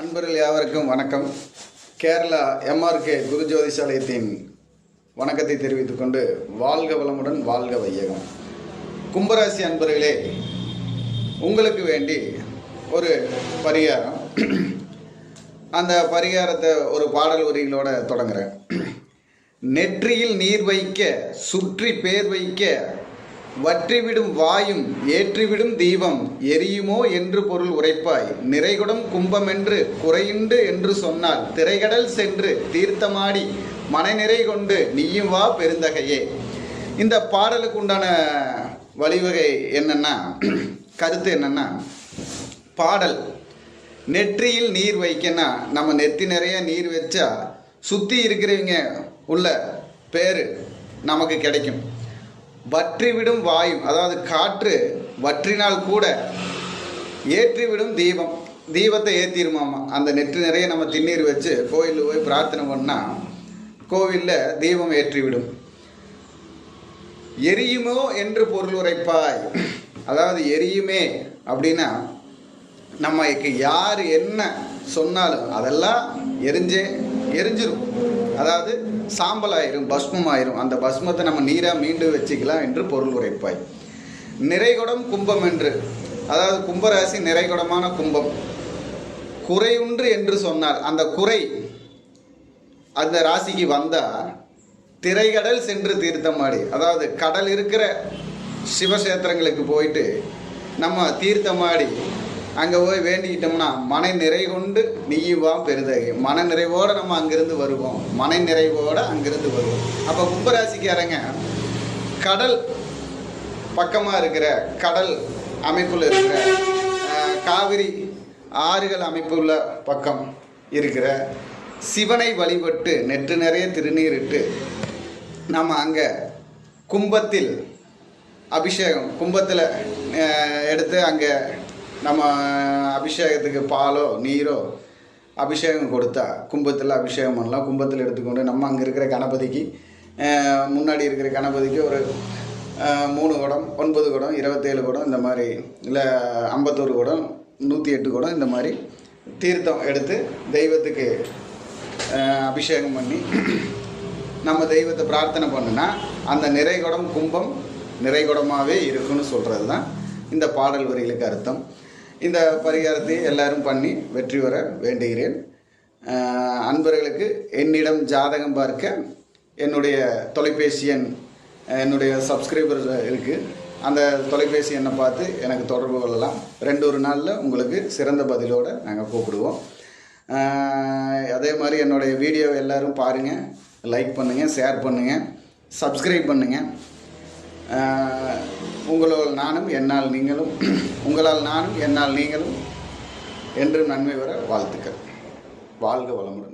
அன்பர்கள் யாவருக்கும் வணக்கம். கேரளா எம்ஆர்கே குரு ஜோதிஷாலயத்தின் வணக்கத்தை தெரிவித்துக் கொண்டு வாழ்க வளமுடன் வாழ்க வையகம். கும்பராசி அன்பர்களே உங்களுக்கு வேண்டி ஒரு பரிகாரம். அந்த பரிகாரத்தை ஒரு பாடல் வரிகளோட தொடங்குகிறேன் நெற்றியில் நீர் வைக்க சுற்றி பேர் வைக்க வற்றிவிடும் வாயும் ஏற்றிவிடும் தீபம் எரியுமோ என்று பொருள் உரைப்பாய். நிறைகுடம் கும்பமென்று குறையுண்டு என்று சொன்னால் திரைகடல் சென்று தீர்த்தமாடி மனநிறை கொண்டு நீயும் வா பெருந்தகையே. இந்த பாடலுக்கு உண்டான வழிவகை என்னன்னா கருத்து என்னன்னா பாடல். நெற்றியில் நீர் வைக்கனா நம்ம நெத்தி நிறைய நீர் வச்சா சுற்றி இருக்கிறவங்க உள்ள பேர் நமக்கு கிடைக்கும். வற்றிவிடும் வாயு அதாவது காற்று வற்றினால் கூட ஏற்றிவிடும் தீபம். தீபத்தை ஏற்றிருமாமா அந்த நெற்றி நிறைய நம்ம திண்ணீர் வச்சு கோயிலில் போய் பிரார்த்தனை பண்ணால் கோவிலில் தீபம் ஏற்றிவிடும். எரியுமோ என்று பொருள் உரைப்பாய். அதாவது எரியுமே அப்படின்னா நமக்கு யார் என்ன சொன்னாலும் அதெல்லாம் எரிஞ்சே எரிஞ்சிடும் அதாவது சாம்பல் ஆயிரும் பஸ்மம் ஆயிரும் அந்த பஸ்மத்தை நம்ம நீராக மீண்டு வச்சுக்கலாம் என்று பொருள் உரைப்பாய். நிறைகுடம் கும்பம் என்று. அதாவது கும்பராசி நிறைகுடமான கும்பம். குறையுன்று என்று சொன்னார். அந்த குறை அந்த ராசிக்கு வந்தா திரைகடல் சென்று தீர்த்தமாடி அதாவது கடல் இருக்கிற சிவக்ஷேத்திரங்களுக்கு போயிட்டு நம்ம தீர்த்தமாடி அங்கே போய் வேண்டிக்கிட்டோம்னா மன நிறை கொண்டு நீயுவா பெருதகை மன நிறைவோடு நம்ம அங்கிருந்து வருவோம். மன நிறைவோடு அங்கிருந்து வருவோம். அப்போ கும்பராசிக்காரங்க கடல் பக்கமாக இருக்கிற கடல் அமைப்பில் இருக்கிற காவிரி ஆறுகள் அமைப்புள்ள பக்கம் இருக்கிற சிவனை வழிபட்டு நெற்று நிறைய திருநீரிட்டு நம்ம அங்கே கும்பத்தில் அபிஷேகம் கும்பத்தில் எடுத்து அங்கே நம்ம அபிஷேகத்துக்கு பாலோ நீரோ அபிஷேகம் கொடுத்தா கும்பத்தில் அபிஷேகம் பண்ணலாம். கும்பத்தில் எடுத்துக்கொண்டு நம்ம அங்கே இருக்கிற கணபதிக்கு முன்னாடி இருக்கிற கணபதிக்கு ஒரு மூணு குடம் ஒன்பது குடம் இருபத்தேழு குடம் இந்த மாதிரி இல்லை ஐம்பத்தோரு குடம் நூற்றி எட்டு குடம் இந்த மாதிரி தீர்த்தம் எடுத்து தெய்வத்துக்கு அபிஷேகம் பண்ணி நம்ம தெய்வத்தை பிரார்த்தனை பண்ணுனா அந்த நிறைகுடம் கும்பம் நிறைகுடமாகவே இருக்குன்னு சொல்கிறது தான் இந்த பாடல் வரிகளுக்கு அர்த்தம். இந்த பரிகாரத்தை எல்லாரும் பண்ணி வெற்றி பெற வேண்டுகிறேன். அன்பர்களுக்கு என்னிடம் ஜாதகம் பார்க்க என்னுடைய தொலைபேசி எண் என்னுடைய சப்ஸ்கிரைபர் இருக்குது அந்த தொலைபேசி எண்ணை பார்த்து எனக்கு தொடர்பு கொள்ளலாம். ரெண்டு ஒரு நாளில் உங்களுக்கு சிறந்த பதிலோடு நாங்கள் கூப்பிடுவோம். அதே மாதிரி என்னுடைய வீடியோவை எல்லோரும் பாருங்கள் லைக் பண்ணுங்கள் ஷேர் பண்ணுங்கள் சப்ஸ்கிரைப் பண்ணுங்கள் உங்களால் நானும் என்னால் நீங்களும் உங்களால் நானும் என்னால் நீங்களும் என்று நன்மை வர வாழ்த்துக்கள். வாழ்க வளமுடன்.